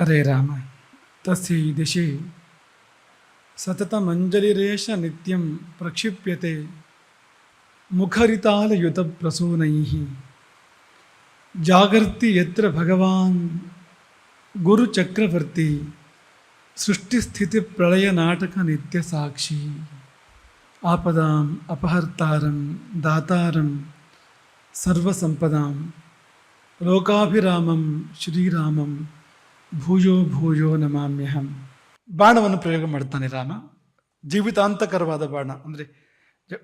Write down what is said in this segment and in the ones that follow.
హరే రామ తస్య దిశి సతతమంజలిరేష నిత్యం ప్రక్షిప్యతే ముఖరితాలయుత ప్రసూనై జాగర్తి ఎత్ర భగవాన్ గురు చక్రవర్తి సృష్టిస్థితి ప్రళయ నాటక నిత్య సాక్షి ఆపదాం అపహర్తారం దాతారం సర్వసంపదాం లోకాభిరామం శ్రీరామం ಭೂಯೋ ಭೂಯೋ ನಮಾಮ್ಯಹಂ. ಬಾಣವನ್ನು ಪ್ರಯೋಗ ಮಾಡ್ತಾನೆ ರಾಮ. ಜೀವಿತಾಂತಕರವಾದ ಬಾಣ, ಅಂದರೆ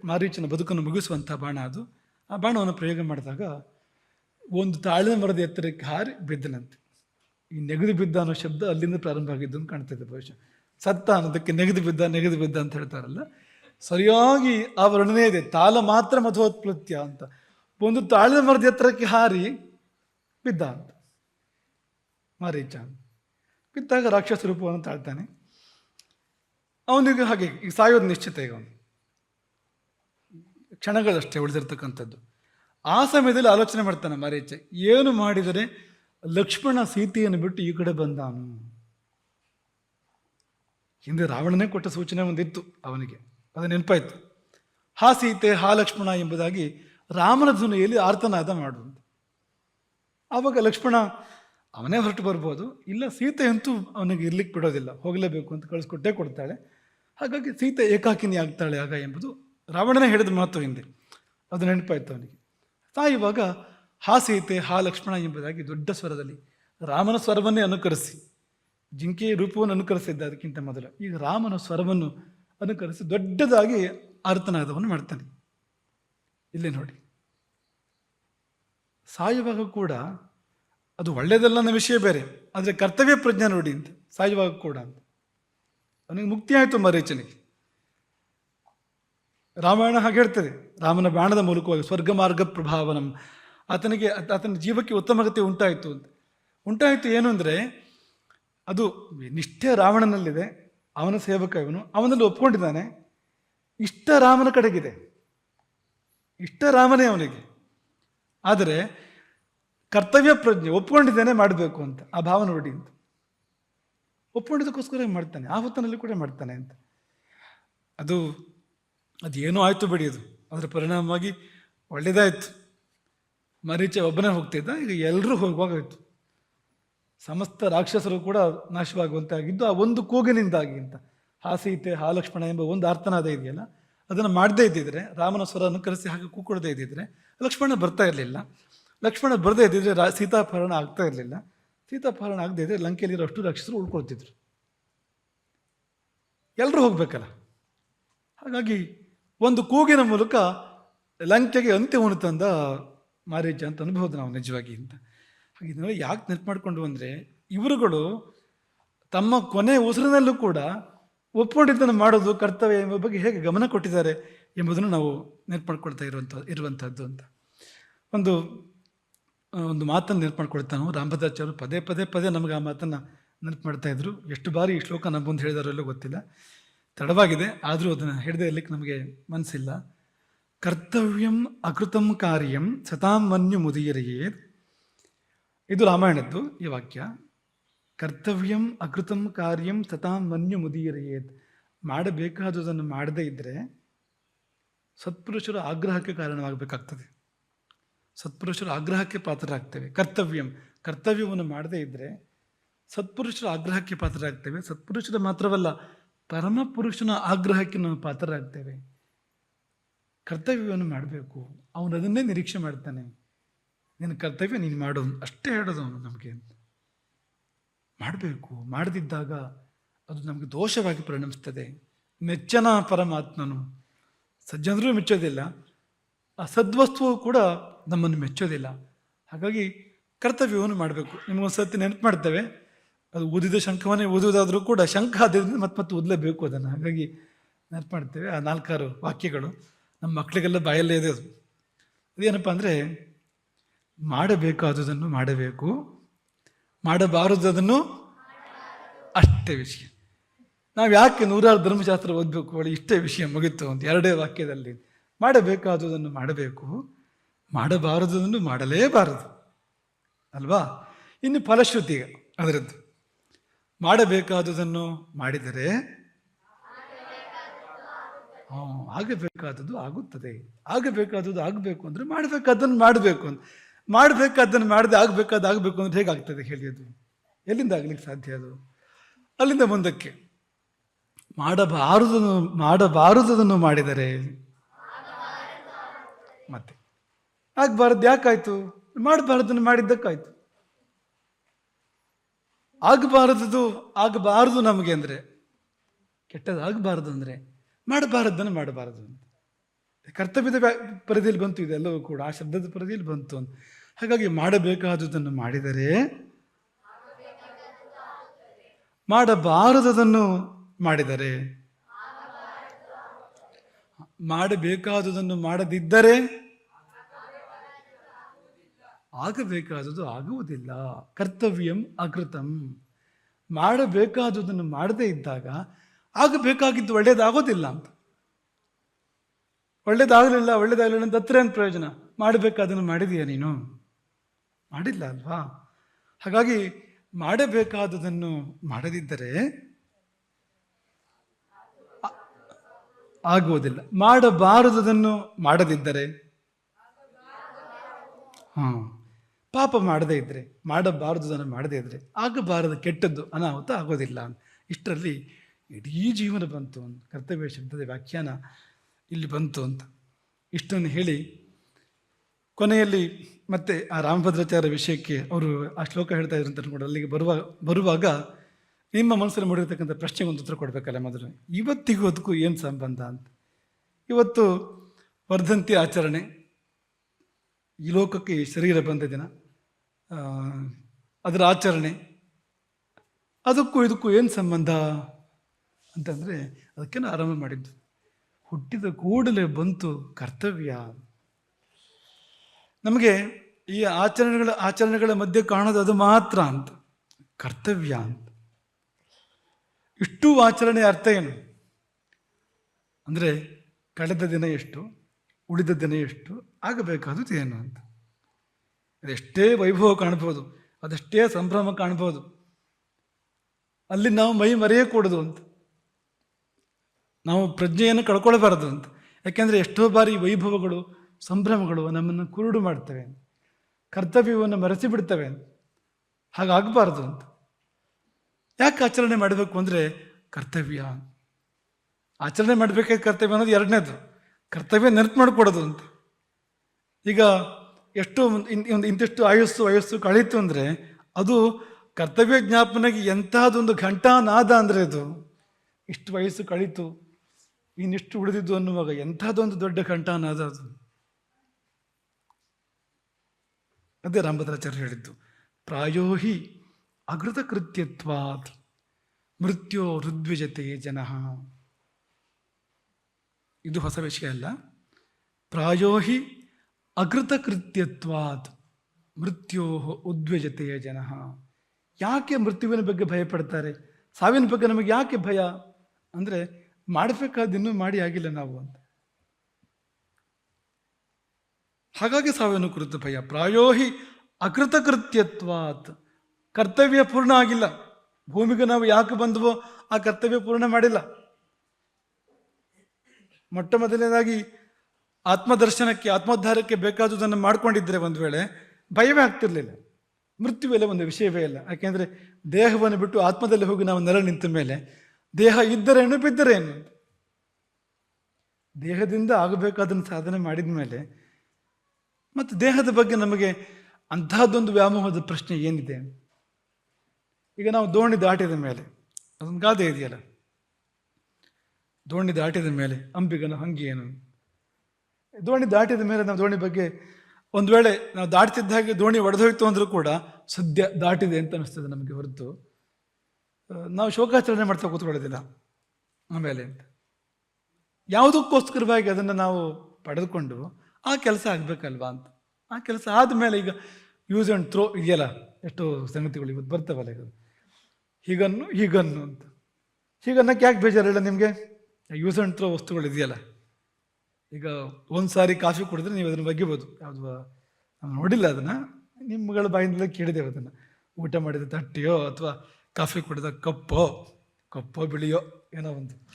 ಮಾರೀಚನ ಬದುಕನ್ನು ಮುಗಿಸುವಂಥ ಬಾಣ ಅದು. ಆ ಬಾಣವನ್ನು ಪ್ರಯೋಗ ಮಾಡಿದಾಗ ಒಂದು ತಾಳಿನ ಮರದ ಎತ್ತರಕ್ಕೆ ಹಾರಿ ಬಿದ್ದನಂತೆ. ಈ ನೆಗೆದು ಬಿದ್ದ ಅನ್ನೋ ಶಬ್ದ ಅಲ್ಲಿಂದ ಪ್ರಾರಂಭ ಆಗಿದ್ದು ಅಂತ ಕಾಣ್ತದೆ ಬಹುಶಃ. ಸತ್ತ ಅನ್ನೋದಕ್ಕೆ ನೆಗೆದು ಬಿದ್ದ ನೆಗೆದು ಬಿದ್ದ ಅಂತ ಹೇಳ್ತಾರಲ್ಲ. ಸರಿಯಾಗಿ ಆ ವರ್ಣನೆ ಇದೆ. ತಾಳ ಮಾತ್ರ ಮಧುವತ್ಪ್ಲತ್ಯ ಅಂತ. ಒಂದು ತಾಳಿನ ಮರದ ಎತ್ತರಕ್ಕೆ ಹಾರಿ ಬಿದ್ದ ಅಂತ. ಮಾರೀಚ ಬಿದ್ದಾಗ ರಾಕ್ಷಸ ರೂಪವನ್ನು ತಾಳ್ತಾನೆ. ಅವನಿಗೆ ಹಾಗೆ ಈಗ ಸಾಯೋದು ನಿಶ್ಚಿತ ಈಗ ಅವನು. ಕ್ಷಣಗಳಷ್ಟೇ ಉಳಿದಿರ್ತಕ್ಕಂಥದ್ದು. ಆ ಸಮಯದಲ್ಲಿ ಆಲೋಚನೆ ಮಾಡ್ತಾನೆ ಮಾರೀಚ, ಏನು ಮಾಡಿದರೆ ಲಕ್ಷ್ಮಣ ಸೀತೆಯನ್ನು ಬಿಟ್ಟು ಈ ಕಡೆ ಬಂದಾನು? ಹಿಂದೆ ರಾವಣನೇ ಕೊಟ್ಟ ಸೂಚನೆ ಒಂದಿತ್ತು ಅವನಿಗೆ. ಅದು ನೆನಪಾಯ್ತು. ಹಾ ಸೀತೆ, ಹಾ ಲಕ್ಷ್ಮಣ ಎಂಬುದಾಗಿ ರಾಮನ ಧ್ವನಿಯಲ್ಲಿ ಆರ್ತನಾದ ಮಾಡುವಂತೆ. ಆವಾಗ ಲಕ್ಷ್ಮಣ ಅವನೇ ಹೊರಟು ಬರ್ಬೋದು. ಇಲ್ಲ, ಸೀತೆ ಅಂತೂ ಅವನಿಗೆ ಇರ್ಲಿಕ್ಕೆ ಬಿಡೋದಿಲ್ಲ. ಹೋಗಲೇಬೇಕು ಅಂತ ಕಳಿಸ್ಕೊಟ್ಟೇ ಕೊಡ್ತಾಳೆ. ಹಾಗಾಗಿ ಸೀತೆ ಏಕಾಕಿನಿ ಆಗ್ತಾಳೆ ಆಗ ಎಂಬುದು ರಾವಣನೇ ಹೇಳಿದ ಮಾತು ಹಿಂದೆ. ಅದು ನೆನಪಾಯ್ತು ಅವನಿಗೆ. ತಾಯಿವಾಗ ಹಾ ಸೀತೆ, ಹಾ ಲಕ್ಷ್ಮಣ ಎಂಬುದಾಗಿ ದೊಡ್ಡ ಸ್ವರದಲ್ಲಿ ರಾಮನ ಸ್ವರವನ್ನೇ ಅನುಕರಿಸಿ, ಜಿಂಕೆಯ ರೂಪವನ್ನು ಅನುಕರಿಸಿದ್ದ ಅದಕ್ಕಿಂತ ಮೊದಲು. ಈಗ ರಾಮನ ಸ್ವರವನ್ನು ಅನುಕರಿಸಿ ದೊಡ್ಡದಾಗಿ ಆರ್ತನಾದವನ್ನು ಮಾಡ್ತಾನೆ. ಇಲ್ಲೇ ನೋಡಿ. ಸಾಯುವಾಗ ಕೂಡ ಅದು ಒಳ್ಳೆಯದಲ್ಲ ಅನ್ನೋ ವಿಷಯ ಬೇರೆ. ಆದರೆ ಕರ್ತವ್ಯ ಪ್ರಜ್ಞೆ ನೋಡಿ ಅಂತ, ಸಹಜವಾಗಿ ಕೂಡ ಅಂತ. ಅವನಿಗೆ ಮುಕ್ತಿ ಆಯಿತು ಮರೀಚನಿಗೆ ರಾಮಾಯಣ ಹಾಗೆ ಹೇಳ್ತದೆ ರಾಮನ ಬಾಣದ ಮೂಲಕವಾಗಿ ಸ್ವರ್ಗ ಮಾರ್ಗ ಪ್ರಭಾವನಂ. ಆತನಿಗೆ, ಆತ- ಆತನ ಜೀವಕ್ಕೆ ಉತ್ತಮಗತಿ ಉಂಟಾಯಿತು ಅಂತ. ಉಂಟಾಯಿತು ಏನು ಅಂದರೆ, ಅದು ನಿಷ್ಠೆ ರಾವಣನಲ್ಲಿದೆ. ಅವನ ಸೇವಕ ಇವನು. ಅವನಲ್ಲಿ ಒಪ್ಕೊಂಡಿದ್ದಾನೆ, ಇಷ್ಟ ರಾಮನ ಕಡೆಗಿದೆ. ಇಷ್ಟ ರಾಮನೇ ಅವನಿಗೆ. ಆದರೆ ಕರ್ತವ್ಯ ಪ್ರಜ್ಞೆ, ಒಪ್ಕೊಂಡಿದ್ದೇನೆ ಮಾಡಬೇಕು ಅಂತ, ಆ ಭಾವನೆ ನೋಡಿ ಅಂತ. ಒಪ್ಕೊಂಡಿದ್ದಕ್ಕೋಸ್ಕರ ಮಾಡ್ತಾನೆ ಆ ಹೊತ್ತಿನಲ್ಲಿ ಕೂಡ ಮಾಡ್ತಾನೆ ಅಂತ. ಅದು, ಅದೇನೋ ಆಯಿತು ಬಿಡಿ ಅದು. ಅದರ ಪರಿಣಾಮವಾಗಿ ಒಳ್ಳೆಯದಾಯಿತು ಮರೀಚ ಒಬ್ಬನೇ ಹೋಗ್ತಿದ್ದ, ಈಗ ಎಲ್ಲರೂ ಹೋಗುವಾಗಾಯಿತು ಸಮಸ್ತ ರಾಕ್ಷಸರು ಕೂಡ ನಾಶವಾಗುವಂತೆ ಆಗಿದ್ದು ಆ ಒಂದು ಕೂಗಿನಿಂದಾಗಿ ಅಂತ. ಹಾಸೀತೆ, ಹಾಲಕ್ಷ್ಮಣ ಎಂಬ ಒಂದು ಆರ್ತನಾದ ಇದೆಯಲ್ಲ, ಅದನ್ನು ಮಾಡದೇ ಇದ್ದಿದ್ರೆ, ರಾಮನ ಸ್ವರ ಅನುಕರಿಸಿ ಹಾಗೆ ಕೂಕೊಡದೇ ಇದ್ದಿದ್ರೆ, ಲಕ್ಷ್ಮಣ ಬರ್ತಾ ಇರಲಿಲ್ಲ. ಲಕ್ಷ್ಮಣ ಬರದೇ ಇದ್ದಿದ್ರೆ ರಾ ಸೀತಾಪಹರಣ ಆಗ್ತಾ ಇರಲಿಲ್ಲ. ಸೀತಾಪಹರಣ ಆಗದೇ ಇದ್ದರೆ ಲಂಕೆಯಲ್ಲಿರೋ ಅಷ್ಟು ರಕ್ಷಿಸರು ಉಳ್ಕೊಳ್ತಿದ್ರು. ಎಲ್ಲರೂ ಹೋಗ್ಬೇಕಲ್ಲ? ಹಾಗಾಗಿ ಒಂದು ಕೂಗಿನ ಮೂಲಕ ಲಂಕೆಗೆ ಅಂತ್ಯವನ್ನು ತಂದ ಮಾರೀಚ ಅಂತ ಅನ್ಬೋದು ನಾವು ನಿಜವಾಗಿ ಅಂತ. ಹಾಗೆ ಯಾಕೆ ನೆನಪು ಮಾಡಿಕೊಂಡು ಅಂದರೆ ಇವರುಗಳು ತಮ್ಮ ಕೊನೆ ಉಸಿರಿನಲ್ಲೂ ಕೂಡ ಒಪ್ಪೊಂಡಿದ್ದನ್ನು ಮಾಡೋದು ಕರ್ತವ್ಯ ಎಂಬ ಬಗ್ಗೆ ಹೇಗೆ ಗಮನ ಕೊಟ್ಟಿದ್ದಾರೆ ಎಂಬುದನ್ನು ನಾವು ನೆನಪು ಮಾಡ್ಕೊಳ್ತಾ ಇರುವಂಥ ಇರುವಂಥದ್ದು ಅಂತ. ಒಂದು ಒಂದು ಮಾತನ್ನು ನೆನಪು ಮಾಡ್ಕೊಳ್ತಾನೋ? ರಾಮಭದ್ರಾಚಾರ್ಯರು ಪದೇ ಪದೇ ಪದೇ ನಮಗೆ ಆ ಮಾತನ್ನು ನೆನಪು ಮಾಡ್ತಾ ಇದ್ರು. ಎಷ್ಟು ಬಾರಿ ಈ ಶ್ಲೋಕ ನಮ್ಮ ಮುಂದೆ ಹೇಳಿದಾರೋ ಇಲ್ಲೋ ಗೊತ್ತಿಲ್ಲ. ತಡವಾಗಿದೆ, ಆದರೂ ಅದನ್ನು ಹಿಡದೆ ಇರಲಿಕ್ಕೆ ನಮಗೆ ಮನಸ್ಸಿಲ್ಲ ಕರ್ತವ್ಯಂ ಅಕೃತಂ ಕಾರ್ಯಂ ಸತಾಂ ಮನ್ಯು ಇದು ರಾಮಾಯಣದ್ದು, ಈ ವಾಕ್ಯ. ಕರ್ತವ್ಯಂ ಅಕೃತಂ ಕಾರ್ಯಂ ಸತಾಂ ಮನ್ಯು ಮಾಡಬೇಕಾದುದನ್ನು ಮಾಡದೇ ಇದ್ದರೆ ಸತ್ಪುರುಷರ ಆಗ್ರಹಕ್ಕೆ ಕಾರಣವಾಗಬೇಕಾಗ್ತದೆ. ಸತ್ಪುರುಷರ ಆಗ್ರಹಕ್ಕೆ ಪಾತ್ರರಾಗ್ತೇವೆ. ಕರ್ತವ್ಯಂ. ಕರ್ತವ್ಯವನ್ನು ಮಾಡದೇ ಇದ್ದರೆ ಸತ್ಪುರುಷರ ಆಗ್ರಹಕ್ಕೆ ಪಾತ್ರರಾಗ್ತೇವೆ. ಸತ್ಪುರುಷರ ಮಾತ್ರವಲ್ಲ, ಪರಮ ಪುರುಷನ ಆಗ್ರಹಕ್ಕೆ ನಾವು ಪಾತ್ರರಾಗ್ತೇವೆ. ಕರ್ತವ್ಯವನ್ನು ಮಾಡಬೇಕು. ಅವನು ಅದನ್ನೇ ನಿರೀಕ್ಷೆ ಮಾಡ್ತಾನೆ. ನಿನ್ನ ಕರ್ತವ್ಯ ನೀನು ಮಾಡು ಅಷ್ಟೇ ಹೇಳೋದು ಅವನು ನಮಗೆ ಮಾಡಬೇಕು. ಮಾಡದಿದ್ದಾಗ ಅದು ನಮಗೆ ದೋಷವಾಗಿ ಪರಿಣಮಿಸ್ತದೆ. ಮೆಚ್ಚನ ಪರಮಾತ್ಮನು. ಸಜ್ಜನರೂ ಮೆಚ್ಚೋದಿಲ್ಲ. ಆ ಸದ್ವಸ್ತುವು ಕೂಡ ನಮ್ಮನ್ನು ಮೆಚ್ಚೋದಿಲ್ಲ. ಹಾಗಾಗಿ ಕರ್ತವ್ಯವನ್ನು ಮಾಡಬೇಕು. ನಿಮಗೊಂದು ಸರ್ತಿ ನೆನಪು ಮಾಡ್ತೇವೆ. ಅದು ಓದಿದ ಶಂಖವನ್ನೇ ಓದುವುದಾದರೂ ಕೂಡ ಶಂಖ ಆದ್ದರಿಂದ ಮತ್ತೆ ಮತ್ತೆ ಓದಲೇಬೇಕು ಅದನ್ನು. ಹಾಗಾಗಿ ನೆನಪು ಮಾಡ್ತೇವೆ. ಆ ನಾಲ್ಕಾರು ವಾಕ್ಯಗಳು ನಮ್ಮ ಮಕ್ಕಳಿಗೆಲ್ಲ ಬಾಯಲ್ಲೇ ಇದೆ ಅದು. ಅದೇನಪ್ಪ ಅಂದರೆ, ಮಾಡಬೇಕಾದುದನ್ನು ಮಾಡಬೇಕು. ಮಾಡಬಾರದನ್ನು ಅಷ್ಟೇ ವಿಷಯ. ನಾವು ಯಾಕೆ ನೂರಾರು ಧರ್ಮಶಾಸ್ತ್ರ ಓದಬೇಕು? ಒಳ್ಳೆ ಇಷ್ಟೇ ವಿಷಯ ಮುಗಿತು ಅಂತ. ಎರಡೇ ವಾಕ್ಯದಲ್ಲಿ. ಮಾಡಬೇಕಾದುದನ್ನು ಮಾಡಬೇಕು. ಮಾಡಬಾರದುದನ್ನು ಮಾಡಲೇಬಾರದು. ಅಲ್ವಾ? ಇನ್ನು ಫಲಶ್ರುತಿ ಅದರದ್ದು. ಮಾಡಬೇಕಾದುದನ್ನು ಮಾಡಿದರೆ ಆಗಬೇಕಾದದ್ದು ಆಗುತ್ತದೆ. ಆಗಬೇಕಾದದ್ದು ಆಗಬೇಕು ಅಂದರೆ ಮಾಡಬೇಕಾದನ್ನು ಮಾಡಬೇಕು ಅಂತ. ಮಾಡಬೇಕಾದ್ದನ್ನು ಮಾಡದೆ ಆಗಬೇಕಾದ ಆಗಬೇಕು ಅಂದ್ರೆ ಹೇಗಾಗ್ತದೆ ಹೇಳಿ ಎಲ್ಲಿಂದ ಆಗ್ಲಿಕ್ಕೆ ಸಾಧ್ಯ ಅದು? ಅಲ್ಲಿಂದ ಮುಂದಕ್ಕೆ. ಮಾಡಬಾರದನ್ನು ಮಾಡಬಾರದನ್ನು ಮಾಡಿದರೆ ಮತ್ತೆ. ಆಗ್ಬಾರದು, ಯಾಕಾಯ್ತು? ಮಾಡಬಾರದನ್ನು ಮಾಡಿದ್ದಕ್ಕಾಯ್ತು. ಆಗಬಾರದು ಆಗಬಾರದು ನಮಗೆ ಅಂದರೆ, ಕೆಟ್ಟದ್ದು ಆಗಬಾರದು ಅಂದರೆ ಮಾಡಬಾರದನ್ನು ಮಾಡಬಾರದು ಅಂತ. ಕರ್ತವ್ಯದ ವ್ಯಾ- ಪರಿಧಿಯಲ್ಲಿ ಬಂತು, ಇದೆಲ್ಲವೂ ಕೂಡ, ಆ ಶಬ್ದದ ಪರಿಧಿಯಲ್ಲಿ ಬಂತು ಅಂತ. ಹಾಗಾಗಿ ಮಾಡಬೇಕಾದುದನ್ನು ಮಾಡಿದರೆ ಮಾಡಬಾರದನ್ನು ಮಾಡಿದರೆ ಮಾಡಬೇಕಾದುದನ್ನು ಮಾಡದಿದ್ದರೆ ಆಗಬೇಕಾದುದು ಆಗುವುದಿಲ್ಲ. ಕರ್ತವ್ಯಂ ಅಕೃತಂ. ಮಾಡಬೇಕಾದದನ್ನು ಮಾಡದೇ ಇದ್ದಾಗ ಆಗಬೇಕಾಗಿದ್ದು ಒಳ್ಳೇದಾಗೋದಿಲ್ಲ ಅಂತ. ಒಳ್ಳೇದಾಗಲಿಲ್ಲ ಒಳ್ಳೇದಾಗಲಿಲ್ಲ ಅಂತ ಹತ್ರ ಏನು ಪ್ರಯೋಜನ? ಮಾಡಬೇಕಾದನ್ನು ಮಾಡಿದೀಯ ನೀನು? ಮಾಡಿಲ್ಲ ಅಲ್ವಾ? ಹಾಗಾಗಿ ಮಾಡಬೇಕಾದದನ್ನು ಮಾಡದಿದ್ದರೆ ಆಗುವುದಿಲ್ಲ. ಮಾಡಬಾರದನ್ನು ಮಾಡದಿದ್ದರೆ? ಹಾ. ಪಾಪ ಮಾಡದೇ ಇದ್ರೆ ಮಾಡಬಾರದುದನ್ನು ಮಾಡದೇ ಇದ್ರೆ ಆಗಬಾರದು, ಕೆಟ್ಟದ್ದು ಅನಾಹುತ ಆಗೋದಿಲ್ಲ ಇಷ್ಟರಲ್ಲಿ ಇಡೀ ಜೀವನ ಬಂತು ಅಂತ, ಕರ್ತವ್ಯ ಶಬ್ದದ ವ್ಯಾಖ್ಯಾನ ಇಲ್ಲಿ ಬಂತು ಅಂತ. ಇಷ್ಟನ್ನು ಹೇಳಿ ಕೊನೆಯಲ್ಲಿ ಮತ್ತೆ ಆ ರಾಮಭದ್ರಾಚಾರ್ಯ ವಿಷಯಕ್ಕೆ ಅವರು ಆ ಶ್ಲೋಕ ಹೇಳ್ತಾ ಇದ್ರು ಅಂತ ಅನ್ಕೊಂಡು ಅಲ್ಲಿಗೆ ಬರುವ, ಬರುವಾಗ ನಿಮ್ಮ ಮನಸ್ಸಲ್ಲಿ ಮೂಡಿರ್ತಕ್ಕಂಥ ಪ್ರಶ್ನೆಗೆ ಒಂದು ಉತ್ತರ ಕೊಡಬೇಕಲ್ಲ ಮೊದಲು. ಇವತ್ತಿಗೂ ಅದಕ್ಕೂ ಏನು ಸಂಬಂಧ ಅಂತ. ಇವತ್ತು ವರ್ಧಂತಿ ಆಚರಣೆ ಈ ಲೋಕಕ್ಕೆ ಶರೀರ ಬಂದ ದಿನ ಅದರ ಆಚರಣೆ, ಅದಕ್ಕೂ ಇದಕ್ಕೂ ಏನು ಸಂಬಂಧ ಅಂತಂದರೆ ಅದಕ್ಕೆ ಆರಂಭ ಮಾಡಿದ್ದು. ಹುಟ್ಟಿದ ಕೂಡಲೇ ಬಂತು ಕರ್ತವ್ಯ. ನಮಗೆ ಈ ಆಚರಣೆಗಳ ಆಚರಣೆಗಳ ಮಧ್ಯೆ ಕಾಣೋದು ಅದು ಮಾತ್ರ ಅಂತ, ಕರ್ತವ್ಯ ಅಂತ. ಇಷ್ಟು ಆಚರಣೆ ಅರ್ಥ ಏನು? ಅಂದರೆ ಕಳೆದ ದಿನ ಎಷ್ಟು, ಉಳಿದ ದಿನ ಎಷ್ಟು ಆಗಬೇಕಾದದ್ದು ಏನು ಅಂತ. ಅದೆಷ್ಟೇ ವೈಭವ ಕಾಣ್ಬೋದು, ಅದೆಷ್ಟೇ ಸಂಭ್ರಮ ಕಾಣ್ಬೋದು, ಅಲ್ಲಿ ನಾವು ಮೈ ಮರೆಯಕೂಡದು ಅಂತ. ನಾವು ಪ್ರಜ್ಞೆಯನ್ನು ಕಳ್ಕೊಳ್ಬಾರದು ಅಂತ. ಯಾಕೆಂದರೆ ಎಷ್ಟೋ ಬಾರಿ ವೈಭವಗಳು, ಸಂಭ್ರಮಗಳು ನಮ್ಮನ್ನು ಕುರುಡು ಮಾಡ್ತವೆ. ಕರ್ತವ್ಯವನ್ನು ಮರೆಸಿ ಬಿಡ್ತವೆ ಹಾಗಾಗಬಾರ್ದು ಅಂತ. ಯಾಕೆ ಆಚರಣೆ ಮಾಡಬೇಕು ಅಂದರೆ ಕರ್ತವ್ಯ. ಆಚರಣೆ ಮಾಡಬೇಕಾದ ಕರ್ತವ್ಯ ಅನ್ನೋದು ಎರಡನೇದು. ಕರ್ತವ್ಯ ನೆನಪು ಮಾಡಿಕೊಡೋದು ಅಂತ. ಈಗ ಎಷ್ಟು ಒಂದು ಇಂತಿಷ್ಟು ಆಯಸ್ಸು ವಯಸ್ಸು ಕಳೀತು ಅಂದರೆ ಅದು ಕರ್ತವ್ಯ ಜ್ಞಾಪನೆಗೆ ಎಂತಹದೊಂದು ಘಂಟಾನಾದ ಅಂದರೆ ಅದು. ಇಷ್ಟು ವಯಸ್ಸು ಕಳೀತು, ಇನ್ನಿಷ್ಟು ಉಳಿದಿದ್ದು ಅನ್ನುವಾಗ ಎಂಥದ್ದೊಂದು ದೊಡ್ಡ ಘಂಟಾನಾದ ಅದು. ಅದೇ ರಾಮಭದ್ರಾಚಾರ್ಯ ಹೇಳಿದ್ದು, ಪ್ರಾಯೋಹಿ ಅಗೃತ ಕೃತ್ಯತ್ವಾತ್ ಮೃತ್ಯೋ ಋದ್ವಿಜತೆ ಜನಃ. ಇದು ಹೊಸ ವಿಷಯ ಅಲ್ಲ. ಪ್ರಾಯೋಹಿ ಅಕೃತ ಕೃತ್ಯತ್ವಾತ್ ಮೃತ್ಯೋ ಉದ್ವಿಜತೆಯ ಜನ. ಯಾಕೆ ಮೃತ್ಯುವಿನ ಬಗ್ಗೆ ಭಯ ಪಡ್ತಾರೆ ಸಾವಿನ ಬಗ್ಗೆ ನಮಗೆ ಯಾಕೆ ಭಯ? ಅಂದರೆ ಮಾಡಬೇಕಾದ ಇನ್ನೂ ಮಾಡಿ ಆಗಿಲ್ಲ ನಾವು ಅಂತ. ಹಾಗಾಗಿ ಸಾವಿನ ಕುರಿತು ಭಯ. ಪ್ರಾಯೋಹಿ ಅಕೃತಕೃತ್ಯತ್ವಾತ್. ಕರ್ತವ್ಯ ಪೂರ್ಣ ಆಗಿಲ್ಲ. ಭೂಮಿಗೆ ನಾವು ಯಾಕೆ ಬಂದವೋ ಆ ಕರ್ತವ್ಯ ಪೂರ್ಣ ಮಾಡಿಲ್ಲ. ಮೊಟ್ಟ ಮೊದಲನೇದಾಗಿ ಆತ್ಮದರ್ಶನಕ್ಕೆ, ಆತ್ಮೋದ್ಧಾರಕ್ಕೆ ಬೇಕಾದುದನ್ನು ಮಾಡ್ಕೊಂಡಿದ್ದರೆ ಒಂದು ವೇಳೆ ಭಯವೇ ಆಗ್ತಿರ್ಲಿಲ್ಲ. ಮೃತ್ಯುವೆಲ್ಲ ಒಂದು ವಿಷಯವೇ ಇಲ್ಲ. ಯಾಕೆಂದರೆ ದೇಹವನ್ನು ಬಿಟ್ಟು ಆತ್ಮದಲ್ಲಿ ಹೋಗಿ ನಾವು ನೆಲ ನಿಂತ ಮೇಲೆ ದೇಹ ಇದ್ದರೇನು ಬಿದ್ದರೇನು ದೇಹದಿಂದ ಆಗಬೇಕಾದನ್ನು ಸಾಧನೆ ಮಾಡಿದ ಮೇಲೆ ಮತ್ತು ದೇಹದ ಬಗ್ಗೆ ನಮಗೆ ಅಂತಹದ್ದೊಂದು ವ್ಯಾಮೋಹದ ಪ್ರಶ್ನೆ ಏನಿದೆ? ಈಗ ನಾವು ದೋಣಿ ದಾಟಿದ ಮೇಲೆ, ಅದೊಂದು ಗಾದೆ ಇದೆಯಲ್ಲ? ದೋಣಿ ದಾಟಿದ ಮೇಲೆ ಅಂಬಿಗನ ಹಂಗೆ ಏನು? ದೋಣಿ ದಾಟಿದ ಮೇಲೆ ನಾವು ದೋಣಿ ಬಗ್ಗೆ ಒಂದು ವೇಳೆ ನಾವು ದಾಟ್ತಿದ್ದ ಹಾಗೆ ದೋಣಿ ಒಡೆದೋಯ್ತು ಅಂದರೂ ಕೂಡ ಸದ್ಯ ದಾಟಿದೆ ಅಂತ ಅನಿಸ್ತದೆ ನಮಗೆ ಹೊರತು. ನಾವು ಶೋಕಾಚರಣೆ ಮಾಡ್ತಾ ಕೂತ್ಕೊಳ್ಳೋದಿಲ್ಲ ಆಮೇಲೆ ಅಂತ. ಯಾವುದಕ್ಕೋಸ್ಕರವಾಗಿ ಅದನ್ನು ನಾವು ಪಡೆದುಕೊಂಡು ಆ ಕೆಲಸ ಆಗಬೇಕಲ್ವಾ ಅಂತ. ಆ ಕೆಲಸ ಆದಮೇಲೆ ಈಗ ಯೂಸ್ ಆ್ಯಂಡ್ ಥ್ರೋ ಇದೆಯಲ್ಲ, ಎಷ್ಟೋ ಸಂಗತಿಗಳು ಇವತ್ತು ಬರ್ತವಲ್ಲ ಈಗ. ಹೀಗನ್ನು ಹೀಗನ್ನು ಅಂತ. ಹೀಗನ್ನಕ್ಕೆ ಯಾಕೆ ಬೇಜಾರಿಲ್ಲ ನಿಮಗೆ? ಯೂಸ್ ಆ್ಯಂಡ್ ಥ್ರೋ ವಸ್ತುಗಳು ಇದೆಯಲ್ಲ. ಈಗ ಒಂದು ಸಾರಿ ಕಾಫಿ ಕುಡಿದ್ರೆ ನೀವು ಅದನ್ನು ಬಗ್ಗಿಬೋದು ಯಾವುದು, ನಾವು ನೋಡಿಲ್ಲ ಅದನ್ನು. ನಿಮ್ಮಗಳ ಬಾಯಿಂದಲೇ ಕೇಳಿದ್ದೇವೆ ಅದನ್ನು. ಊಟ ಮಾಡಿದ ತಟ್ಟೆಯೋ ಅಥವಾ ಕಾಫಿ ಕುಡಿದ ಕಪ್ಪೋ ಕಪ್ಪೋ ಬಿಳಿಯೋ ಏನೋ ಒಂದು.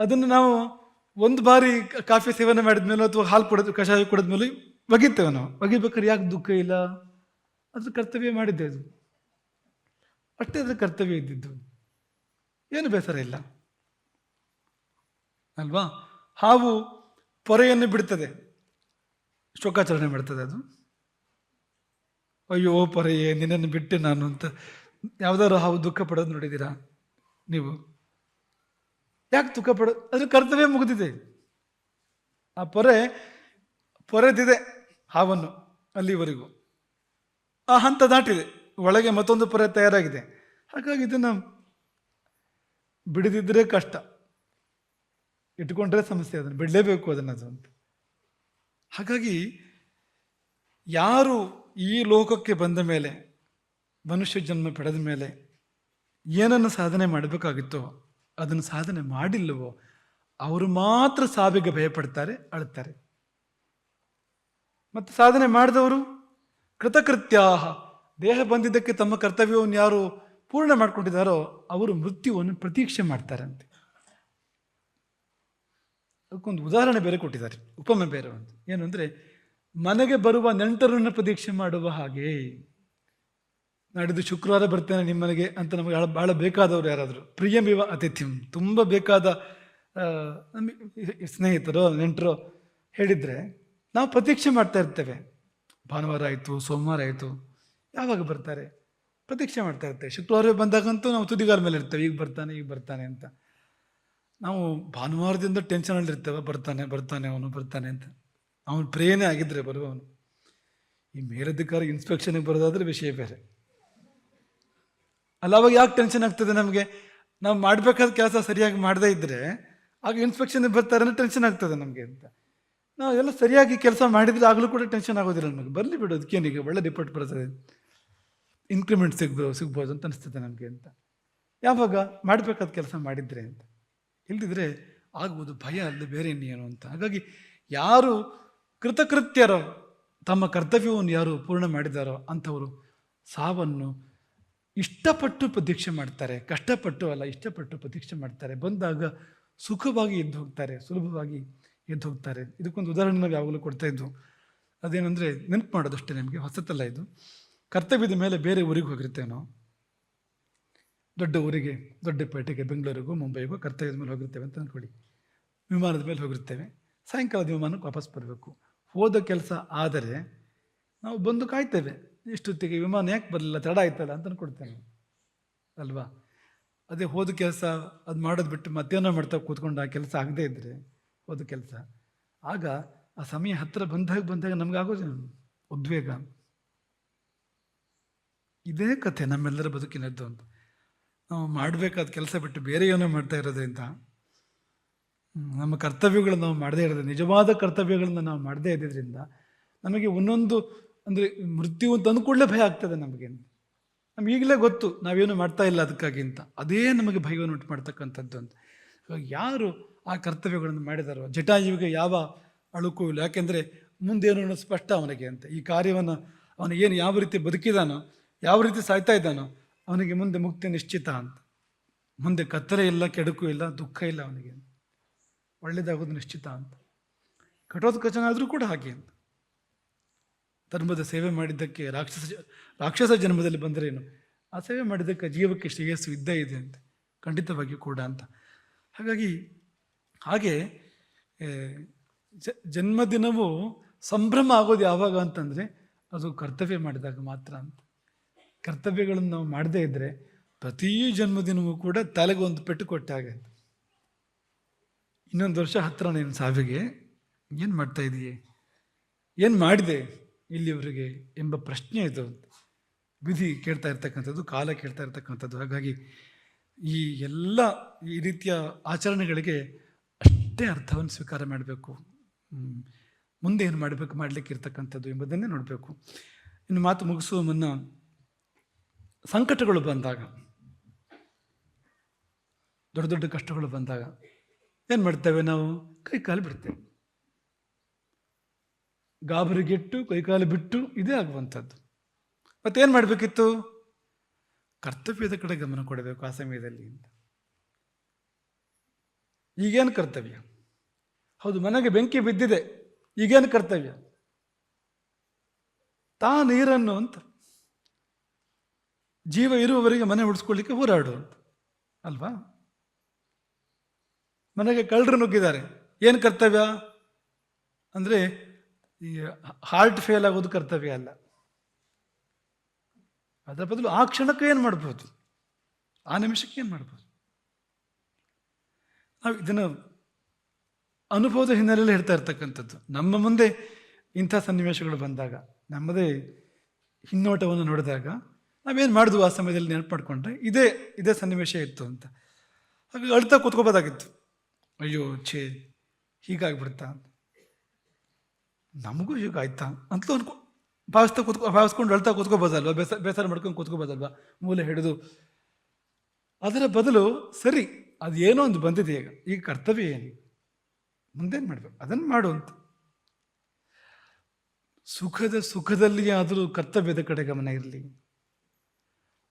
ಅದನ್ನು ನಾವು ಒಂದು ಬಾರಿ ಕಾಫಿ ಸೇವನೆ ಮಾಡಿದ್ಮೇಲೆ ಅಥವಾ ಹಾಲು ಕುಡಿದ, ಕಷಾಯ ಕುಡಿದ್ಮೇಲೆ ಒಗಿತೇವೆ ನಾವು. ಒಗಿಬೇಕಾದ್ರೆ ಯಾಕೆ ದುಃಖ ಇಲ್ಲ? ಅದ್ರ ಕರ್ತವ್ಯ ಮಾಡಿದ್ದೆ ಅದು. ಅಷ್ಟೇ ಅದ್ರ ಕರ್ತವ್ಯ ಇದ್ದಿದ್ದು. ಏನು ಬೇಸರ ಇಲ್ಲ. ಅಲ್ವಾ? ಹಾವು ಪೊರೆಯನ್ನು ಬಿಡ್ತದೆ. ಶೋಕಾಚರಣೆ ಮಾಡ್ತದೆ ಅದು. ಅಯ್ಯೋ ಪೊರೆಯೇ, ನಿನ್ನನ್ನು ಬಿಟ್ಟೆ ನಾನು ಅಂತ ಯಾವ್ದಾದ್ರು ಹಾವು ದುಃಖ ಪಡೋದು ನೋಡಿದ್ದೀರಾ ನೀವು? ಯಾಕೆ ದುಃಖ ಪಡೋದು ಅದ್ರ ಕರ್ತವ್ಯ ಮುಗಿದಿದೆ. ಆ ಪೊರೆ, ಪೊರೆದಿದೆ ಹಾವನ್ನು ಅಲ್ಲಿವರೆಗೂ. ಆ ಹಂತ ದಾಟಿದೆ. ಒಳಗೆ ಮತ್ತೊಂದು ಪೊರೆ ತಯಾರಾಗಿದೆ. ಹಾಗಾಗಿ ಇದನ್ನು ಬಿಡದಿದ್ದರೆ ಕಷ್ಟ. ಇಟ್ಕೊಂಡ್ರೆ ಸಮಸ್ಯೆ, ಅದನ್ನು ಬಿಡಲೇಬೇಕು ಅದನ್ನು ಅದು ಅಂತ. ಹಾಗಾಗಿ ಯಾರು ಈ ಲೋಕಕ್ಕೆ ಬಂದ ಮೇಲೆ, ಮನುಷ್ಯ ಜನ್ಮ ಪಡೆದ ಮೇಲೆ ಏನನ್ನು ಸಾಧನೆ ಮಾಡಬೇಕಾಗಿತ್ತೋ, ಅದನ್ನು ಸಾಧನೆ ಮಾಡಿಲ್ಲವೋ, ಅವರು ಮಾತ್ರ ಸಾವಿಗೆ ಭಯಪಡ್ತಾರೆ, ಅಳ್ತಾರೆ. ಮತ್ತು ಸಾಧನೆ ಮಾಡಿದವರು ಕೃತಕೃತ್ಯ ದೇಹ ಬಂದಿದ್ದಕ್ಕೆ ತಮ್ಮ ಕರ್ತವ್ಯವನ್ನು ಯಾರು ಪೂರ್ಣ ಮಾಡಿಕೊಂಡಿದ್ದಾರೋ, ಅವರು ಮೃತ್ಯುವನ್ನು ಪ್ರತೀಕ್ಷೆ ಮಾಡ್ತಾರಂತೆ. ಅದಕ್ಕೊಂದು ಉದಾಹರಣೆ ಬೇರೆ ಕೊಟ್ಟಿದ್ದಾರೆ. ಉಪಮೆ ಬೇರೆ ಒಂದು. ಏನು ಅಂದರೆ, ಮನೆಗೆ ಬರುವ ನೆಂಟರನ್ನು ಪ್ರತೀಕ್ಷೆ ಮಾಡುವ ಹಾಗೆ. ನಾಡಿದ್ದು ಶುಕ್ರವಾರ ಬರ್ತೇನೆ ನಿಮ್ಮನೆಗೆ ಅಂತ ನಮಗೆ ಭಾಳ ಬೇಕಾದವರು ಯಾರಾದರೂ. ಪ್ರಿಯಮಿವ ಅತಿಥಿಂ. ತುಂಬ ಬೇಕಾದ ನಮಗೆ ಸ್ನೇಹಿತರು, ನೆಂಟರು ಹೇಳಿದರೆ ನಾವು ಪ್ರತೀಕ್ಷೆ ಮಾಡ್ತಾ ಇರ್ತೇವೆ. ಭಾನುವಾರ ಆಯಿತು, ಸೋಮವಾರ ಆಯಿತು, ಯಾವಾಗ ಬರ್ತಾರೆ? ಪ್ರತೀಕ್ಷೆ ಮಾಡ್ತಾ ಇರ್ತೇವೆ. ಶುಕ್ರವಾರ ಬಂದಾಗಂತೂ ನಾವು ತುದಿಗಾರ ಮೇಲೆ ಇರ್ತೇವೆ ಈಗ ಬರ್ತಾನೆ ಈಗ ಬರ್ತಾನೆ ಅಂತ. ನಾವು ಭಾನುವಾರದಿಂದ ಟೆನ್ಷನಲ್ಲಿ ಇರ್ತೇವೆ, ಬರ್ತಾನೆ ಬರ್ತಾನೆ ಅವನು, ಬರ್ತಾನೆ ಅಂತ. ಅವನು ಪ್ರೇರಣೆ ಆಗಿದ್ರೆ ಬರುವವನು. ಈ ಮೇಲಧಿಕಾರಿ ಇನ್ಸ್ಪೆಕ್ಷನ್ಗೆ ಬರೋದಾದ್ರೆ ವಿಷಯ ಬೇರೆ. ಅಲ್ಲ, ಅವಾಗ ಯಾಕೆ ಟೆನ್ಷನ್ ಆಗ್ತದೆ ನಮಗೆ? ನಾವು ಮಾಡಬೇಕಾದ ಕೆಲಸ ಸರಿಯಾಗಿ ಮಾಡದೇ ಇದ್ದರೆ ಆಗ ಇನ್ಸ್ಪೆಕ್ಷನ್ ಬರ್ತಾರೆ ಅಂದರೆ ಟೆನ್ಷನ್ ಆಗ್ತದೆ ನಮಗೆ ಅಂತ. ನಾವು ಎಲ್ಲ ಸರಿಯಾಗಿ ಕೆಲಸ ಮಾಡಿದರೆ ಆಗಲೂ ಕೂಡ ಟೆನ್ಷನ್ ಆಗೋದಿಲ್ಲ ನಮಗೆ. ಬರಲಿ ಬಿಡು ಕೇನಿಗೆ ಒಳ್ಳೆ ರಿಪೋರ್ಟ್ ಬರ್ತದೆ. ಇನ್ಕ್ರಿಮೆಂಟ್ ಸಿಗ್ಬೋದು ಸಿಗ್ಬೋದು ಅಂತ ಅನಿಸ್ತದೆ ನಮಗೆ ಅಂತ. ಯಾವಾಗ ಮಾಡಬೇಕಾದ ಕೆಲಸ ಮಾಡಿದ್ರೆ ಅಂತ. ಇಲ್ದಿದ್ರೆ ಆಗುವುದು ಭಯ ಅಲ್ಲದೆ ಬೇರೆ ಇನ್ನೇನು ಅಂತ. ಹಾಗಾಗಿ ಯಾರು ಕೃತಕೃತ್ಯರೋ ತಮ್ಮ ಕರ್ತವ್ಯವನ್ನು ಯಾರು ಪೂರ್ಣ ಮಾಡಿದಾರೋ ಅಂಥವರು ಸಾವನ್ನು ಇಷ್ಟಪಟ್ಟು ಪ್ರತೀಕ್ಷೆ ಮಾಡ್ತಾರೆ. ಕಷ್ಟಪಟ್ಟು ಅಲ್ಲ, ಇಷ್ಟಪಟ್ಟು ಪ್ರತೀಕ್ಷೆ ಮಾಡ್ತಾರೆ. ಬಂದಾಗ ಸುಖವಾಗಿ ಎದ್ದು ಹೋಗ್ತಾರೆ, ಸುಲಭವಾಗಿ ಎದ್ದು ಹೋಗ್ತಾರೆ. ಇದಕ್ಕೊಂದು ಉದಾಹರಣೆ ನಾವು ಯಾವಾಗಲೂ ಕೊಡ್ತಾ ಇದ್ದು. ಅದೇನೆಂದರೆ ನೆನಪು ಮಾಡೋದಷ್ಟೇ ನಿಮಗೆ, ಹೊಸತಲ್ಲ ಇದು. ಕರ್ತವ್ಯದ ಮೇಲೆ ಬೇರೆ ಊರಿಗೆ ಹೋಗಿರ್ತೇವೆ ದೊಡ್ಡ ಊರಿಗೆ, ದೊಡ್ಡ ಪೇಟೆಗೆ, ಬೆಂಗಳೂರಿಗೂ, ಮುಂಬೈಗೂ ಕರ್ತವ್ಯದ ಮೇಲೆ ಹೋಗಿರ್ತೇವೆ ಅಂತ ಅಂದ್ಕೊಳ್ಳಿ. ವಿಮಾನದ ಮೇಲೆ ಹೋಗಿರ್ತೇವೆ. ಸಾಯಂಕಾಲದ ವಿಮಾನಕ್ಕೆ ವಾಪಸ್ ಬರಬೇಕು. ಹೋದ ಕೆಲಸ ಆದರೆ ನಾವು ಬಂದು ಕಾಯ್ತೇವೆ. ಇಷ್ಟೊತ್ತಿಗೆ ವಿಮಾನ ಯಾಕೆ ಬರಲಿಲ್ಲ, ತಡ ಆಯ್ತಲ್ಲ ಅಂತ ಅಂದ್ಕೊಡ್ತೇನೆ ಅಲ್ವಾ? ಅದೇ ಹೋದ ಕೆಲಸ, ಅದು ಮಾಡೋದು ಬಿಟ್ಟು ಮಧ್ಯಾಹ್ನ ಮಾಡ್ತಾ ಕೂತ್ಕೊಂಡು ಆ ಕೆಲಸ ಆಗದೇ ಇದ್ದರೆ ಹೋದ ಕೆಲಸ. ಆಗ ಆ ಸಮಯ ಹತ್ತಿರ ಬಂದಾಗ ಬಂದಾಗ ನಮಗಾಗೋದು ಉದ್ವೇಗ. ಇದೇ ಕಥೆ ನಮ್ಮೆಲ್ಲರ ಬದುಕಿನದ್ದು ಅಂತ. ನಾವು ಮಾಡಬೇಕಾದ ಕೆಲಸ ಬಿಟ್ಟು ಬೇರೆ ಏನೋ ಮಾಡ್ತಾ ಇರೋದ್ರಿಂದ ನಮ್ಮ ಕರ್ತವ್ಯಗಳನ್ನು ನಾವು ಮಾಡದೇ ಇರೋದು, ನಿಜವಾದ ಕರ್ತವ್ಯಗಳನ್ನು ನಾವು ಮಾಡದೇ ಇದ್ದಿದ್ದರಿಂದ ನಮಗೆ ಒಂದೊಂದು ಅಂದರೆ ಮೃತ್ಯು ಅಂತ ಅಂದ್ಕೊಳ್ಳೆ ಭಯ ಆಗ್ತದೆ ನಮಗೆ ನಮ್ಗೆ ಈಗಲೇ ಗೊತ್ತು, ನಾವೇನು ಮಾಡ್ತಾ ಇಲ್ಲ ಅದಕ್ಕಾಗಿ ಅಂತ. ಅದೇ ನಮಗೆ ಭಯವನ್ನು ಉಂಟು ಮಾಡ್ತಕ್ಕಂಥದ್ದು ಅಂತ ಯಾರು ಆ ಕರ್ತವ್ಯಗಳನ್ನು ಮಾಡಿದಾರೋ, ಜಟಾಯುವಿಗೆ ಯಾವ ಅಳುಕು ಇಲ್ಲ. ಯಾಕೆಂದರೆ ಮುಂದೇನು ಸ್ಪಷ್ಟ ಅವನಿಗೆ ಅಂತ. ಈ ಕಾರ್ಯವನ್ನು ಅವನು ಏನು ಯಾವ ರೀತಿ ಬದುಕಿದಾನೋ, ಯಾವ ರೀತಿ ಸಾಯ್ತಾ ಇದ್ದಾನೋ ಅವನಿಗೆ ಮುಂದೆ ಮುಕ್ತಿ ನಿಶ್ಚಿತ ಅಂತ. ಮುಂದೆ ಕತ್ತಲೆ ಇಲ್ಲ, ಕೆಡುಕು ಇಲ್ಲ, ದುಃಖ ಇಲ್ಲ ಅವನಿಗೆ. ಒಳ್ಳೇದಾಗೋದು ನಿಶ್ಚಿತ ಅಂತ. ಕಠೋತ್ಕಚನ ಆದರೂ ಕೂಡ ಹಾಗೆ ಅಂತ. ಧರ್ಮದ ಸೇವೆ ಮಾಡಿದ್ದಕ್ಕೆ ರಾಕ್ಷಸ ರಾಕ್ಷಸ ಜನ್ಮದಲ್ಲಿ ಬಂದರೇನು ಆ ಸೇವೆ ಮಾಡಿದ್ದಕ್ಕೆ ಜೀವಕ್ಕೆ ಶ್ರೇಯಸ್ಸು ಇದ್ದೇ ಇದೆ ಅಂತ. ಖಂಡಿತವಾಗಿಯೂ ಕೂಡ ಅಂತ. ಹಾಗಾಗಿ ಹಾಗೆ ಜನ್ಮದಿನವು ಸಂಭ್ರಮ ಆಗೋದು ಯಾವಾಗ ಅಂತಂದರೆ, ಅದು ಕರ್ತವ್ಯ ಮಾಡಿದಾಗ ಮಾತ್ರ ಅಂತ. ಕರ್ತವ್ಯಗಳನ್ನು ನಾವು ಮಾಡದೇ ಇದ್ದರೆ ಪ್ರತಿ ಜನ್ಮದಿನವೂ ಕೂಡ ತಲೆಗೆ ಒಂದು ಪೆಟ್ಟು ಕೊಟ್ಟಾಗ ಇನ್ನೊಂದು ವರ್ಷ ಹತ್ತಿರ ನೀನು ಸಾವಿಗೆ ಏನು ಮಾಡ್ತಾ ಇದೆಯೇ? ಏನು ಮಾಡಿದೆ ಇಲ್ಲಿವರೆಗೆ ಎಂಬ ಪ್ರಶ್ನೆ ಇದು. ವಿಧಿ ಕೇಳ್ತಾ ಇರ್ತಕ್ಕಂಥದ್ದು, ಕಾಲ ಕೇಳ್ತಾ ಇರ್ತಕ್ಕಂಥದ್ದು. ಹಾಗಾಗಿ ಈ ಎಲ್ಲ ಈ ರೀತಿಯ ಆಚರಣೆಗಳಿಗೆ ಅಷ್ಟೇ ಅರ್ಥವನ್ನು ಸ್ವೀಕಾರ ಮಾಡಬೇಕು. ಮುಂದೆ ಏನು ಮಾಡಬೇಕು, ಮಾಡಲಿಕ್ಕೆ ಇರ್ತಕ್ಕಂಥದ್ದು ಎಂಬುದನ್ನೇ ನೋಡಬೇಕು. ಇನ್ನು ಮಾತು ಮುಗಿಸುವ ಮುನ್ನ ಸಂಕಟಗಳು ಬಂದಾಗ, ದೊಡ್ಡ ದೊಡ್ಡ ಕಷ್ಟಗಳು ಬಂದಾಗ ಏನು ಮಾಡ್ತೇವೆ ನಾವು? ಕೈ ಕಾಲು ಬಿಡ್ತೇವೆ. ಗಾಬರಿಗೆಟ್ಟು ಕೈಕಾಲು ಬಿಟ್ಟು ಇದೇ ಆಗುವಂಥದ್ದು. ಮತ್ತೇನು ಮಾಡಬೇಕಿತ್ತು? ಕರ್ತವ್ಯದ ಕಡೆ ಗಮನ ಕೊಡಬೇಕು ಆ ಸಮಯದಲ್ಲಿ ಈಗೇನು ಕರ್ತವ್ಯ? ಹೌದು, ಮನೆಗೆ ಬೆಂಕಿ ಬಿದ್ದಿದೆ. ಈಗೇನು ಕರ್ತವ್ಯ? ತಾ ನೀರನ್ನು ಅಂತ. ಜೀವ ಇರುವವರೆಗೆ ಮನೆ ಉಳಿಸ್ಕೊಳ್ಳಿಕ್ಕೆ ಹೋರಾಡು ಅಲ್ವಾ? ಮನೆಗೆ ಕಳ್ಳರು ನುಗ್ಗಿದ್ದಾರೆ. ಏನು ಕರ್ತವ್ಯ? ಅಂದರೆ ಈ ಹಾರ್ಟ್ ಫೇಲ್ ಆಗೋದು ಕರ್ತವ್ಯ ಅಲ್ಲ. ಅದರ ಬದಲು ಆ ಕ್ಷಣಕ್ಕೆ ಏನು ಮಾಡ್ಬೋದು? ಆ ನಿಮಿಷಕ್ಕೆ ಏನು ಮಾಡ್ಬೋದು? ನಾವು ಇದನ್ನು ಅನುಭವದ ಹಿನ್ನೆಲೆಯಲ್ಲಿ ಹೇಳ್ತಾ ಇರ್ತಕ್ಕಂಥದ್ದು. ನಮ್ಮ ಮುಂದೆ ಇಂಥ ಸನ್ನಿವೇಶಗಳು ಬಂದಾಗ, ನಮ್ಮದೇ ಹಿನ್ನೋಟವನ್ನು ನೋಡಿದಾಗ ನಾವೇನು ಮಾಡಿದ್ವು ಆ ಸಮಯದಲ್ಲಿ ನೆನಪು ಮಾಡಿಕೊಂಡ್ರೆ ಇದೇ ಇದೇ ಸನ್ನಿವೇಶ ಇತ್ತು ಅಂತ. ಹಾಗೆ ಅಳ್ತಾ ಕೂತ್ಕೋಬೋದಾಗಿತ್ತು. ಅಯ್ಯೋ, ಛೇ, ಹೀಗಾಗ್ಬಿಡ್ತಾ? ನಮಗೂ ಹೀಗಾಯ್ತಾ ಅಂತಲೂ ಅನ್ಕೋ, ಭಾವಿಸ್ತಾ ಕೂತ್ಕೊ, ಭಾವಿಸ್ಕೊಂಡು ಅಳ್ತಾ ಕೂತ್ಕೋಬೋದಲ್ವ? ಬೇಸ, ಬೇಸರ ಮಾಡ್ಕೊಂಡು ಕೂತ್ಕೋಬೋದಲ್ವ? ಮೂಲೆ ಹಿಡಿದು. ಅದರ ಬದಲು ಸರಿ ಅದು ಏನೋ ಒಂದು ಬಂದಿದೆ ಈಗ. ಈಗ ಕರ್ತವ್ಯ ಏನು? ಮುಂದೇನು ಮಾಡಬೇಕು? ಅದನ್ನು ಮಾಡು ಅಂತ. ಸುಖದ, ಸುಖದಲ್ಲಿ ಆದರೂ ಕರ್ತವ್ಯದ ಕಡೆ ಗಮನ ಇರಲಿ.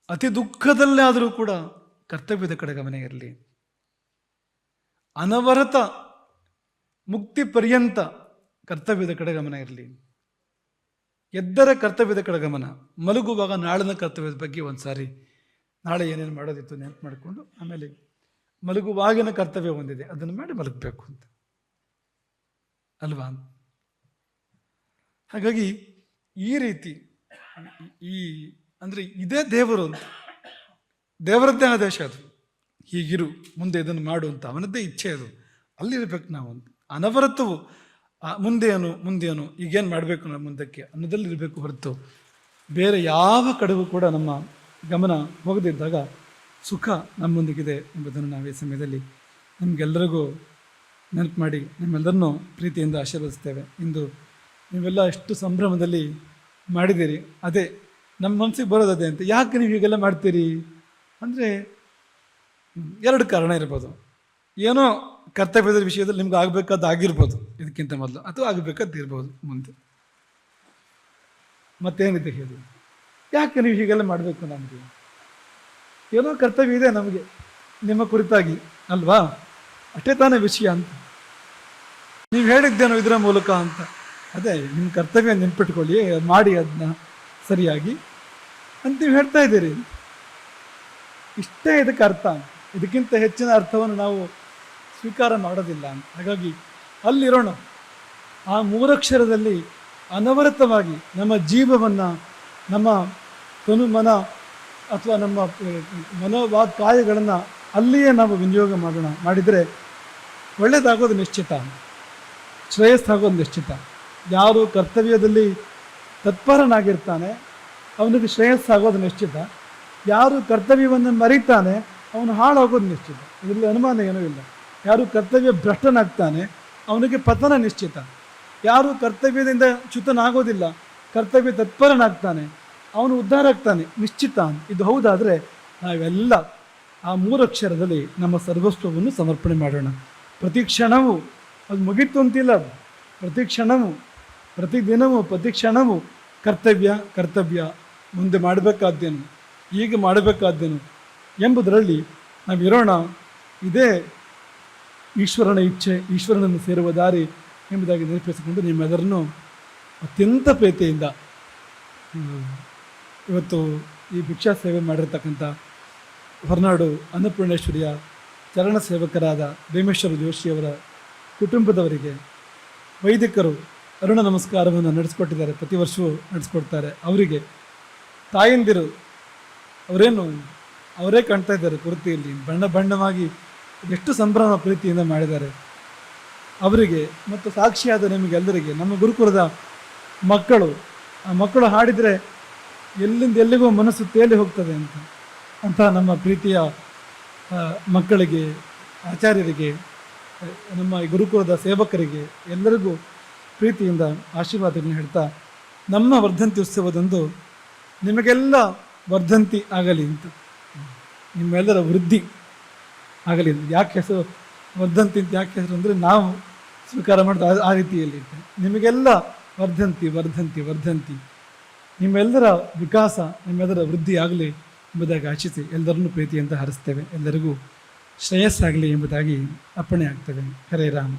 ಅತಿ ದುಃಖದಲ್ಲೇ ಆದರೂ ಕೂಡ ಕರ್ತವ್ಯದ ಕಡೆ ಗಮನ ಇರಲಿ. ಅನವರತ ಮುಕ್ತಿ ಪರ್ಯಂತ ಕರ್ತವ್ಯದ ಕಡೆ ಗಮನ ಇರಲಿ. ಎದ್ದರ ಕರ್ತವ್ಯದ ಕಡೆ ಗಮನ, ಮಲಗುವಾಗ ನಾಳಿನ ಕರ್ತವ್ಯದ ಬಗ್ಗೆ ಒಂದು ಸಾರಿ ನಾಳೆ ಏನೇನು ಮಾಡೋದಿತ್ತು ನೆನಪು ಮಾಡಿಕೊಂಡು ಆಮೇಲೆ ಮಲಗುವಾಗಿನ ಕರ್ತವ್ಯ ಒಂದಿದೆ, ಅದನ್ನು ಮಾಡಿ ಮಲಗಬೇಕು ಅಂತ. ಅಲ್ವಾ? ಹಾಗಾಗಿ ಈ ರೀತಿ ಈ ಅಂದರೆ ಇದೇ ದೇವರು ಅಂತ. ದೇವರದ್ದೇ ಆದೇಶ ಅದು. ಹೀಗಿರು, ಮುಂದೆ ಇದನ್ನು ಮಾಡು ಅಂತ ಅವನದ್ದೇ ಇಚ್ಛೆ ಅದು. ಅಲ್ಲಿರ್ಬೇಕು ನಾವು ಅನವರತವು ಮುಂದೇನು ಮುಂದೇನು ಈಗೇನು ಮಾಡಬೇಕು ನಾವು ಮುಂದಕ್ಕೆ ಅನ್ನೋದಲ್ಲಿ ಇರಬೇಕು ಹೊರತು ಬೇರೆ ಯಾವ ಕಡೆಗೂ ಕೂಡ ನಮ್ಮ ಗಮನ ಹೋಗದಿದ್ದಾಗ ಸುಖ ನಮ್ಮೊಂದಿಗಿದೆ ಎಂಬುದನ್ನು ನಾವು ಈ ಸಮಯದಲ್ಲಿ ನಿಮಗೆಲ್ಲರಿಗೂ ನೆನಪು ಮಾಡಿ, ನಿಮ್ಮೆಲ್ಲರನ್ನೂ ಪ್ರೀತಿಯಿಂದ ಆಶೀರ್ವದಿಸ್ತೇವೆ. ಇಂದು ನೀವೆಲ್ಲ ಎಷ್ಟು ಸಂಭ್ರಮದಲ್ಲಿ ಮಾಡಿದ್ದೀರಿ. ಅದೇ ನಮ್ಮ ಮನಸ್ಸಿಗೆ ಬರೋದದೆ ಅಂತ. ಯಾಕೆ ನೀವು ಹೀಗೆಲ್ಲ ಮಾಡ್ತೀರಿ? ಅಂದರೆ ಎರಡು ಕಾರಣ ಇರ್ಬೋದು. ಏನೋ ಕರ್ತವ್ಯದ ವಿಷಯದಲ್ಲಿ ನಿಮ್ಗೆ ಆಗಬೇಕಾದ ಆಗಿರ್ಬೋದು. ಇದಕ್ಕಿಂತ ಮೊದಲು. ಅಥವಾ ಆಗಬೇಕಾದ ಇರ್ಬೋದು ಮುಂದೆ. ಮತ್ತೇನಿದೆ ಹೇಳಿ? ಯಾಕೆ ನೀವು ಹೀಗೆಲ್ಲ ಮಾಡಬೇಕು ನಮಗೆ? ಏನೋ ಕರ್ತವ್ಯ ಇದೆ ನಮಗೆ. ನಿಮ್ಮ ಕುರಿತಾಗಿ, ಅಲ್ವಾ? ಅಷ್ಟೇ ತಾನೇ ವಿಷಯ ಅಂತ. ನೀವು ಹೇಳಿದ್ದೇನೋ ಇದರ ಮೂಲಕ ಅಂತ. ಅದೇ, ನಿಮ್ಮ ಕರ್ತವ್ಯ ನೆನ್ಪಿಟ್ಕೊಳ್ಳಿ ಮಾಡಿ ಅದನ್ನ ಸರಿಯಾಗಿ ಅಂತ ನೀವು ಹೇಳ್ತಾ ಇದ್ದೀರಿ. ಇಷ್ಟೇ ಇದಕ್ಕೆ ಅರ್ಥ. ಇದಕ್ಕಿಂತ ಹೆಚ್ಚಿನ ಅರ್ಥವನ್ನು ನಾವು ಸ್ವೀಕಾರ ಮಾಡೋದಿಲ್ಲ. ಹಾಗಾಗಿ ಅಲ್ಲಿರೋಣ. ಆ ಮೂರಕ್ಷರದಲ್ಲಿ ಅನವರತವಾಗಿ ನಮ್ಮ ಜೀವವನ್ನು, ನಮ್ಮ ತನು ಮನ ಅಥವಾ ನಮ್ಮ ಮನೋವಾದ ಕಾಯಗಳನ್ನು ಅಲ್ಲಿಯೇ ನಾವು ವಿನಿಯೋಗ ಮಾಡೋಣ. ಮಾಡಿದರೆ ಒಳ್ಳೆಯದಾಗೋದು ನಿಶ್ಚಿತ. ಶ್ರೇಯಸ್ಸಾಗೋದು ನಿಶ್ಚಿತ. ಯಾರು ಕರ್ತವ್ಯದಲ್ಲಿ ತತ್ಪರನಾಗಿರ್ತಾನೆ ಅವನಿಗೆ ಶ್ರೇಯಸ್ಸಾಗೋದು ನಿಶ್ಚಿತ. ಯಾರು ಕರ್ತವ್ಯವನ್ನು ಮರೀತಾನೆ, ಅವನು ಹಾಳಾಗೋದು ನಿಶ್ಚಿತ. ಇದರಲ್ಲಿ ಅನುಮಾನ ಏನೂ ಇಲ್ಲ. ಯಾರು ಕರ್ತವ್ಯ ಭ್ರಷ್ಟನಾಗ್ತಾನೆ, ಅವನಿಗೆ ಪತನ ನಿಶ್ಚಿತ. ಯಾರು ಕರ್ತವ್ಯದಿಂದ ಚ್ಯುತನಾಗೋದಿಲ್ಲ, ಕರ್ತವ್ಯ ತತ್ಪರನಾಗ್ತಾನೆ, ಅವನು ಉದ್ಧಾರ ಆಗ್ತಾನೆ, ನಿಶ್ಚಿತ. ಇದು ಹೌದಾದರೆ ನಾವೆಲ್ಲ ಆ ಮೂರಕ್ಷರದಲ್ಲಿ ನಮ್ಮ ಸರ್ವಸ್ವವನ್ನು ಸಮರ್ಪಣೆ ಮಾಡೋಣ. ಪ್ರತಿ ಕ್ಷಣವು ಅದು ಮುಗೀತು ಅಂತಿಲ್ಲ ಪ್ರತಿ ಕ್ಷಣವೂ ಪ್ರತಿದಿನವೂ ಪ್ರತಿ ಕ್ಷಣವು ಕರ್ತವ್ಯ ಕರ್ತವ್ಯ ಮುಂದೆ ಮಾಡಬೇಕಾದ್ದೇನು ಈಗ ಮಾಡಬೇಕಾದ್ದೇನು ಎಂಬುದರಲ್ಲಿ ನಾವಿರೋಣ ಇದೇ ಈಶ್ವರನ ಇಚ್ಛೆ, ಈಶ್ವರನನ್ನು ಸೇರುವ ದಾರಿ ಎಂಬುದಾಗಿ ನೆನಪಿಸಿಕೊಂಡು ನಿಮ್ಮೆಲ್ಲರನ್ನು ಅತ್ಯಂತ ಪ್ರೀತಿಯಿಂದ ಇವತ್ತು ಈ ಭಿಕ್ಷಾ ಸೇವೆ ಮಾಡಿರ್ತಕ್ಕಂಥ ಹೊರನಾಡು ಅನ್ನಪೂರ್ಣೇಶ್ವರಿಯ ಚರಣ ಸೇವಕರಾದ ಭೀಮೇಶ್ವರ ಜೋಶಿಯವರ ಕುಟುಂಬದವರಿಗೆ ವೈದಿಕರು ಅರುಣ ನಮಸ್ಕಾರವನ್ನು ನಡೆಸಿಕೊಟ್ಟಿದ್ದಾರೆ, ಪ್ರತಿ ವರ್ಷವೂ ನಡೆಸಿಕೊಡ್ತಾರೆ. ಅವರಿಗೆ ತಾಯಂದಿರು, ಅವರೇನು, ಅವರೇ ಕಾಣ್ತಾ ಇದ್ದಾರೆ ಕುರ್ತಿಯಲ್ಲಿ, ಬಣ್ಣ ಬಣ್ಣವಾಗಿ ಎಷ್ಟು ಸಂಭ್ರಮ ಪ್ರೀತಿಯಿಂದ ಮಾಡಿದ್ದಾರೆ. ಅವರಿಗೆ ಮತ್ತು ಸಾಕ್ಷಿಯಾದ ನಿಮಗೆಲ್ಲರಿಗೆ, ನಮ್ಮ ಗುರುಕುಲದ ಮಕ್ಕಳು, ಆ ಮಕ್ಕಳು ಹಾಡಿದರೆ ಎಲ್ಲಿಂದ ಎಲ್ಲಿಗೂ ಮನಸ್ಸು ತೇಲಿ ಹೋಗ್ತದೆ ಅಂತ ಅಂತ ನಮ್ಮ ಪ್ರೀತಿಯ ಮಕ್ಕಳಿಗೆ, ಆಚಾರ್ಯರಿಗೆ, ನಮ್ಮ ಗುರುಕುಲದ ಸೇವಕರಿಗೆ ಎಲ್ಲರಿಗೂ ಪ್ರೀತಿಯಿಂದ ಆಶೀರ್ವಾದಗಳನ್ನು ಹೇಳ್ತಾ ನಮ್ಮ ವರ್ಧಂತಿ ಉತ್ಸವದಂದು ನಿಮಗೆಲ್ಲ ವರ್ಧಂತಿ ಆಗಲಿ ಅಂತ. ನಿಮ್ಮೆಲ್ಲರ ವೃದ್ಧಿ ಆಗಲಿ. ಯಾಕೆ ಹೆಸರು ವರ್ಧಂತಿ ಅಂತ ಯಾಕೆ ಹೆಸರು ಅಂದರೆ ನಾವು ಸ್ವೀಕಾರ ಮಾಡಿದ ಆ- ರೀತಿಯಲ್ಲಿ. ನಿಮಗೆಲ್ಲ ವರ್ಧಂತಿ ವರ್ಧಂತಿ ವರ್ಧಂತಿ. ನಿಮ್ಮೆಲ್ಲರ ವಿಕಾಸ, ನಿಮ್ಮೆಲ್ಲರ ವೃದ್ಧಿ ಆಗಲಿ ಎಂಬುದಾಗಿ ಆಶಿಸಿ ಎಲ್ಲರನ್ನೂ ಪ್ರೀತಿಯಿಂದ ಹರಿಸ್ತೇವೆ. ಎಲ್ಲರಿಗೂ ಶ್ರೇಯಸ್ಸಾಗಲಿ ಎಂಬುದಾಗಿ ಅಪ್ಪಣೆ ಆಗ್ತದೆ ಹರೇ ರಾಮ.